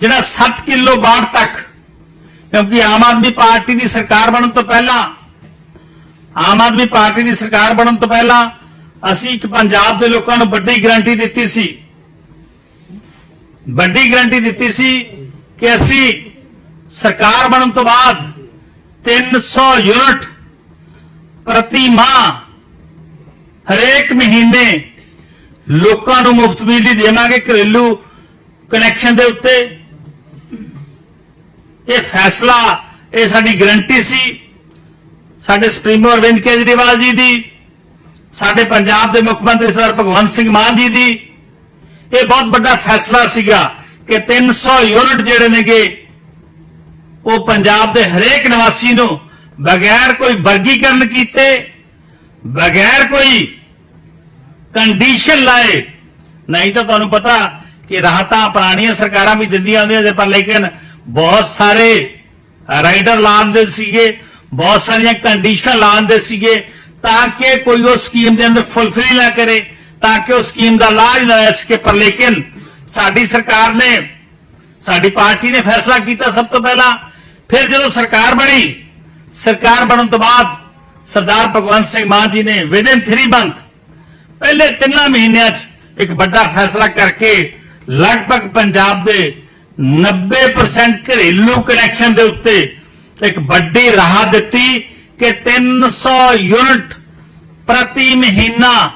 ਜਿਹੜਾ 7 ਕਿਲੋ ਬਾੜ ਤੱਕ, ਕਿਉਂਕਿ ਆਮ ਆਦਮੀ ਪਾਰਟੀ ਦੀ ਸਰਕਾਰ ਬਣਨ ਤੋਂ ਪਹਿਲਾਂ, ਆਮ ਆਦਮੀ ਪਾਰਟੀ ਦੀ ਸਰਕਾਰ ਬਣਨ ਤੋਂ ਪਹਿਲਾਂ ਅਸੀਂ ਇੱਕ ਪੰਜਾਬ ਦੇ ਲੋਕਾਂ ਨੂੰ ਵੱਡੀ ਗਰੰਟੀ ਦਿੱਤੀ ਸੀ। ਵੱਡੀ ਗਰੰਟੀ ਦਿੱਤੀ ਸੀ ਕਿ ਅਸੀਂ ਸਰਕਾਰ ਬਣਨ ਤੋਂ ਬਾਅਦ 300 ਯੂਨਿਟ ਪ੍ਰਤੀ ਮਾਹ ਹਰੇਕ ਮਹੀਨੇ ਲੋਕਾਂ ਨੂੰ ਮੁਫਤ ਬਿਜਲੀ ਦੇਵਾਂਗੇ ਘਰੇਲੂ ਕਨੈਕਸ਼ਨ ਦੇ ਉੱਤੇ। ਇਹ ਫੈਸਲਾ, ਇਹ ਸਾਡੀ ਗਰੰਟੀ ਸੀ। ਸਾਡੇ ਸੁਪਰੀਮੋ ਅਰਵਿੰਦ ਕੇਜਰੀਵਾਲ ਜੀ ਦੀ, ਸਾਡੇ ਪੰਜਾਬ ਦੇ ਮੁੱਖ ਮੰਤਰੀ ਸਰ ਭਗਵੰਤ ਸਿੰਘ ਮਾਨ ਜੀ ਦੀ। ਇਹ ਬਹੁਤ ਵੱਡਾ ਫੈਸਲਾ ਸੀਗਾ ਕਿ 300 ਯੂਨਿਟ ਜਿਹੜੇ ਨੇਗੇ, ਉਹ ਪੰਜਾਬ ਦੇ ਹਰੇਕ ਨਿਵਾਸੀ ਨੂੰ ਬਗੈਰ ਕੋਈ ਵਰਗੀਕਰਨ ਕੀਤੇ, ਬਗੈਰ ਕੋਈ ਕੰਡੀਸ਼ਨ ਲਾਏ। ਨਹੀਂ ਤਾਂ ਤੁਹਾਨੂੰ ਪਤਾ ਕਿ ਰਾਹਤਾਂ ਪੁਰਾਣੀਆਂ ਸਰਕਾਰਾਂ ਵੀ ਦਿੰਦੀਆਂ ਹੁੰਦੀਆਂ ਜੇ ਪਰ ਲੇਕਿਨ ਬਹੁਤ ਸਾਰੇ ਰਾਈਡਰ ਲਾਉਂਦੇ ਸੀਗੇ, ਬਹੁਤ ਸਾਰੀਆਂ ਕੰਡੀਸ਼ਨ ਲਾਉਂਦੇ ਸੀਗੇ ਤਾਂ ਕਿ ਕੋਈ ਉਹ ਸਕੀਮ ਦੇ ਅੰਦਰ ਫੁੱਲਫਿਲ ਨਾ ਕਰੇ, ਤਾਂ ਕਿ ਉਹ ਸਕੀਮ ਦਾ ਲਾਭ ਨਾ ਲੈ ਸਕੇ। ਪਰ ਲੇਕਿਨ ਸਾਡੀ ਸਰਕਾਰ ਨੇ, ਸਾਡੀ ਪਾਰਟੀ ਨੇ ਫੈਸਲਾ ਕੀਤਾ ਸਭ ਤੋਂ ਪਹਿਲਾਂ। ਫਿਰ ਜਦੋਂ ਸਰਕਾਰ ਬਣੀ, ਸਰਕਾਰ ਬਣਨ ਤੋਂ ਬਾਅਦ ਸਰਦਾਰ ਭਗਵੰਤ ਸਿੰਘ ਮਾਨ ਜੀ ਨੇ ਵਿਦਿਨ 3 ਮੰਥ ਪਹਿਲੇ ਤਿੰਨਾਂ ਮਹੀਨਿਆਂ 'ਚ ਇੱਕ ਵੱਡਾ ਫੈਸਲਾ ਕਰਕੇ ਲਗਭਗ ਪੰਜਾਬ ਦੇ 90% ਘਰੇਲੂ ਕਨੈਕਸ਼ਨ ਦੇ ਉੱਤੇ ਇੱਕ ਵੱਡੀ ਰਾਹਤ ਦਿੱਤੀ ਕਿ 300 ਯੂਨਿਟ ਪ੍ਰਤੀ ਮਹੀਨਾ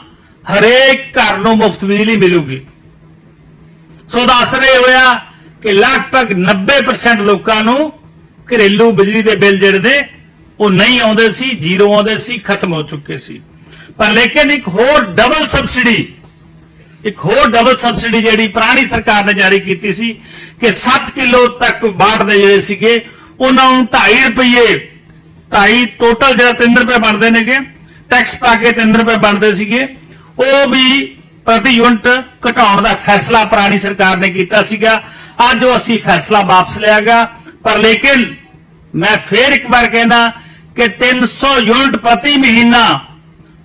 ਹਰੇਕ ਘਰ ਨੂੰ ਮੁਫਤ ਬਿਜਲੀ ਮਿਲੂਗੀ। ਸੋ ਦਾ ਅਸਰ ਇਹ ਹੋਇਆ ਕਿ ਲਗਭਗ 90% ਲੋਕਾਂ ਨੂੰ ਘਰੇਲੂ ਬਿਜਲੀ ਦੇ ਬਿੱਲ ਜਿਹੜੇ ਨੇ, ਉਹ ਨਹੀਂ ਆਉਂਦੇ ਸੀ, ਜ਼ੀਰੋ ਆਉਂਦੇ ਸੀ, ਖਤਮ ਹੋ ਚੁੱਕੇ ਸੀ। ਪਰ ਲੇਕਿਨ ਇੱਕ ਹੋਰ ਡਬਲ ਸਬਸਿਡੀ ਇੱਕ ਹੋਰ ਡਬਲ ਸਬਸਿਡੀ ਜਿਹੜੀ ਪੁਰਾਣੀ ਸਰਕਾਰ ਨੇ ਜਾਰੀ ਕੀਤੀ ਸੀ ਕਿ 7 ਕਿਲੋ ਤੱਕ ਬਾੜ ਦੇ ਜਿਹੜੇ ਸੀਗੇ, ਉਹਨਾਂ ਨੂੰ 2.5 ਰੁਪਏ 2.5 ਟੋਟਲ ਜਿਹੜਾ 3 ਰੁਪਏ ਬਣਦੇ ਨੇਗੇ ਟੈਕਸ ਪਾ ਕੇ 3 ਰੁਪਏ ਬਣਦੇ ਸੀਗੇ। ਉਹ ਵੀ ਪ੍ਰਤੀ ਯੂਨਿਟ ਘਟਾਉਣ ਦਾ ਫੈਸਲਾ ਪੁਰਾਣੀ ਸਰਕਾਰ ਨੇ ਕੀਤਾ ਸੀਗਾ। ਅੱਜ ਉਹ ਅਸੀਂ ਫੈਸਲਾ ਵਾਪਸ ਲਿਆਗਾ। ਪਰ ਲੇਕਿਨ ਮੈਂ ਫੇਰ ਇੱਕ ਵਾਰ ਕਹਿੰਦਾ ਕਿ 300 ਯੂਨਿਟ ਪ੍ਰਤੀ ਮਹੀਨਾ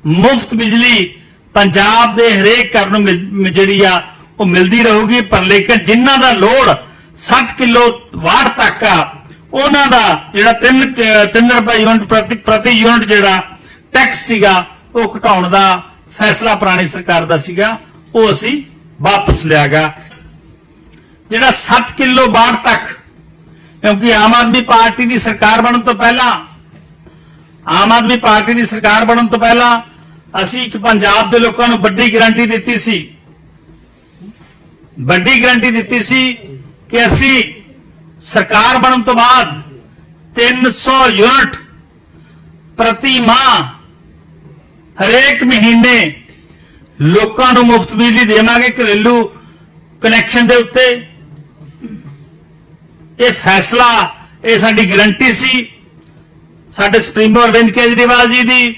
ਮੁਫਤ ਬਿਜਲੀ ਪੰਜਾਬ ਦੇ ਹਰੇਕ ਘਰ ਨੂੰ ਜਿਹੜੀ ਆ, ਉਹ ਮਿਲਦੀ ਰਹੂਗੀ, ਪਰ ਲੇਕਿਨ ਜਿਨ੍ਹਾਂ ਦਾ ਲੋੜ 7 ਕਿਲੋ ਵਾਟ ਤੱਕ ਆ, ਉਹਨਾਂ ਦਾ ਜਿਹੜਾ 3 3 ਰੁਪਏ ਯੂਨਿਟ ਪ੍ਰਤੀ ਪ੍ਰਤੀ ਯੂਨਿਟ ਜਿਹੜਾ ਟੈਕਸ ਸੀਗਾ, ਉਹ ਘਟਾਉਣ ਦਾ ਫੈਸਲਾ ਪੁਰਾਣੀ ਸਰਕਾਰ ਦਾ ਸੀਗਾ, ਉਹ ਅਸੀਂ ਵਾਪਸ ਲਿਆਗਾ। ਜਿਹੜਾ 7 ਕਿਲੋ ਵਾਟ ਤੱਕ, ਕਿਉਂਕਿ ਆਮ ਆਦਮੀ ਪਾਰਟੀ ਦੀ ਸਰਕਾਰ ਬਣਨ ਤੋਂ ਪਹਿਲਾਂ, ਆਮ ਆਦਮੀ ਪਾਰਟੀ ਦੀ ਸਰਕਾਰ ਬਣਨ ਤੋਂ ਪਹਿਲਾਂ ਅਸੀਂ ਇੱਕ ਪੰਜਾਬ ਦੇ ਲੋਕਾਂ ਨੂੰ ਵੱਡੀ ਗਾਰੰਟੀ ਦਿੱਤੀ ਸੀ। ਵੱਡੀ ਗਾਰੰਟੀ ਦਿੱਤੀ ਸੀ ਕਿ ਅਸੀਂ ਸਰਕਾਰ ਬਣਨ ਤੋਂ ਬਾਅਦ 300 ਯੂਨਿਟ ਪ੍ਰਤੀ ਮਾਹ ਹਰੇਕ ਮਹੀਨੇ ਲੋਕਾਂ ਨੂੰ ਮੁਫਤ ਬਿਜਲੀ ਦੇਵਾਂਗੇ ਘਰੇਲੂ ਕਨੈਕਸ਼ਨ ਦੇ ਉੱਤੇ। ਇਹ ਫੈਸਲਾ, ਇਹ ਸਾਡੀ ਗਾਰੰਟੀ ਸੀ। ਸਾਡੇ ਸੁਪਰੀਮੋ ਅਰਵਿੰਦ ਕੇਜਰੀਵਾਲ ਜੀ ਦੀ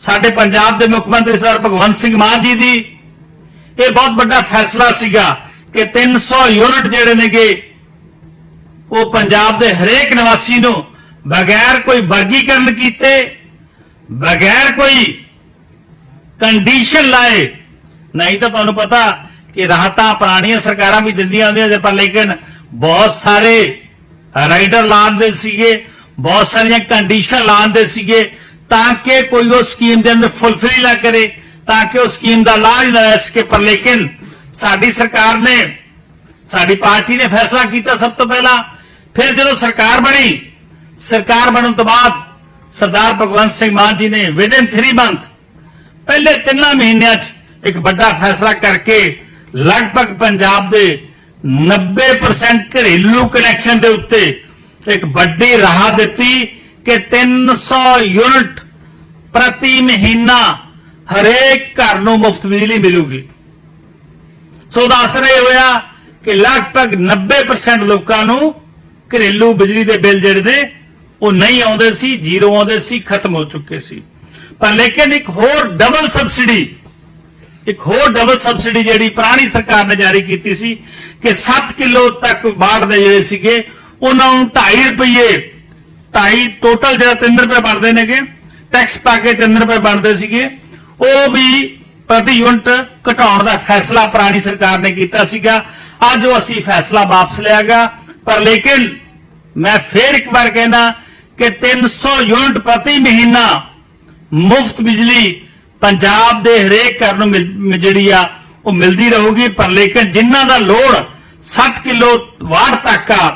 ਸਾਡੇ ਪੰਜਾਬ ਦੇ ਮੁੱਖ ਮੰਤਰੀ ਸਰ ਭਗਵੰਤ ਸਿੰਘ ਮਾਨ ਜੀ ਦੀ। ਇਹ ਬਹੁਤ ਵੱਡਾ ਫੈਸਲਾ ਸੀਗਾ ਕਿ 300 ਯੂਨਿਟ ਜਿਹੜੇ ਨੇਗੇ, ਉਹ ਪੰਜਾਬ ਦੇ ਹਰੇਕ ਨਿਵਾਸੀ ਨੂੰ ਬਗੈਰ ਕੋਈ ਵਰਗੀਕਰਨ ਕੀਤੇ, ਬਗੈਰ ਕੋਈ ਕੰਡੀਸ਼ਨ ਲਾਏ। ਨਹੀਂ ਤਾਂ ਤੁਹਾਨੂੰ ਪਤਾ ਕਿ ਰਾਹਤਾਂ ਪੁਰਾਣੀਆਂ ਸਰਕਾਰਾਂ ਵੀ ਦਿੰਦੀਆਂ ਹੁੰਦੀਆਂ ਸੀ, ਪਰ ਲੇਕਿਨ ਬਹੁਤ ਸਾਰੇ ਰਾਈਡਰ ਲਾਉਂਦੇ ਸੀਗੇ, ਬਹੁਤ ਸਾਰੀਆਂ ਕੰਡੀਸ਼ਨ ਲਾਉਂਦੇ ਸੀਗੇ। ਤਾਂ ਕਿ ਕੋਈ ਉਹ ਸਕੀਮ ਦੇ ਅੰਦਰ ਫੁੱਲਫਿਲ ਨਾ ਕਰੇ, ਤਾਂ ਕਿ ਉਹ ਸਕੀਮ ਦਾ ਲਾਭ ਨਾ ਲੈ ਸਕੇ। ਪਰ ਲੇਕਿਨ ਸਾਡੀ ਸਰਕਾਰ ਨੇ, ਸਾਡੀ ਪਾਰਟੀ ਨੇ ਫੈਸਲਾ ਕੀਤਾ ਸਭ ਤੋਂ ਪਹਿਲਾਂ। ਫਿਰ ਜਦੋਂ ਸਰਕਾਰ ਬਣੀ, ਸਰਕਾਰ ਬਣਨ ਤੋਂ ਬਾਅਦ ਸਰਦਾਰ ਭਗਵੰਤ ਸਿੰਘ ਮਾਨ ਜੀ ਨੇ ਵਿਦਿਨ 3 ਮੰਥ ਪਹਿਲੇ ਤਿੰਨਾਂ ਮਹੀਨਿਆਂ 'ਚ ਇੱਕ ਵੱਡਾ ਫੈਸਲਾ ਕਰਕੇ ਲਗਭਗ ਪੰਜਾਬ ਦੇ 90% ਘਰੇਲੂ ਕਨੈਕਸ਼ਨ ਦੇ ਉੱਤੇ ਇੱਕ ਵੱਡੀ ਰਾਹਤ ਦਿੱਤੀ। ਕਿ 300 ਯੂਨਿਟ ਪ੍ਰਤੀ ਮਹੀਨਾ ਹਰੇਕ ਘਰ ਨੂੰ ਮੁਫਤ ਬਿਜਲੀ ਮਿਲੂਗੀ। ਸੋ ਦਾ ਅਸਰ ਇਹ ਹੋਇਆ ਕਿ ਲਗਭਗ 90% ਲੋਕਾਂ ਨੂੰ ਘਰੇਲੂ ਬਿਜਲੀ ਦੇ ਬਿੱਲ ਜਿਹੜੇ ਨੇ, ਉਹ ਨਹੀਂ ਆਉਂਦੇ ਸੀ, ਜ਼ੀਰੋ ਆਉਂਦੇ ਸੀ, ਖਤਮ ਹੋ ਚੁੱਕੇ ਸੀ। ਪਰ ਲੇਕਿਨ ਇੱਕ ਹੋਰ ਡਬਲ ਸਬਸਿਡੀ ਇੱਕ ਹੋਰ ਡਬਲ ਸਬਸਿਡੀ ਜਿਹੜੀ ਪੁਰਾਣੀ ਸਰਕਾਰ ਨੇ ਜਾਰੀ ਕੀਤੀ ਸੀ ਕਿ 7 ਕਿਲੋ ਤੱਕ ਬਾੜ ਦੇ ਜਿਹੜੇ ਸੀਗੇ, ਉਹਨਾਂ ਨੂੰ 2.5 ਰੁਪਏ 2.5 ਟੋਟਲ ਜਿਹੜਾ 3 ਰੁਪਏ ਬਣਦੇ ਨੇਗੇ ਟੈਕਸ ਪਾ ਕੇ 3 ਰੁਪਏ ਬਣਦੇ ਸੀਗੇ। ਉਹ ਵੀ ਪ੍ਰਤੀ ਯੂਨਿਟ ਘਟਾਉਣ ਦਾ ਫੈਸਲਾ ਪੁਰਾਣੀ ਸਰਕਾਰ ਨੇ ਕੀਤਾ ਸੀਗਾ। ਅੱਜ ਉਹ ਅਸੀਂ ਫੈਸਲਾ ਵਾਪਸ ਲਿਆ ਗਿਆ ਪਰ ਲੇਕਿਨ ਮੈਂ ਫੇਰ ਇੱਕ ਵਾਰ ਕਹਿੰਦਾ ਕਿ 300 ਯੂਨਿਟ ਪ੍ਰਤੀ ਮਹੀਨਾ ਮੁਫਤ ਬਿਜਲੀ ਪੰਜਾਬ ਦੇ ਹਰੇਕ ਘਰ ਨੂੰ ਜਿਹੜੀ ਆ, ਉਹ ਮਿਲਦੀ ਰਹੂਗੀ। ਪਰ ਲੇਕਿਨ ਜਿਨ੍ਹਾਂ ਦਾ ਲੋੜ 60 ਕਿਲੋ ਵਾਟ ਤੱਕ ਆ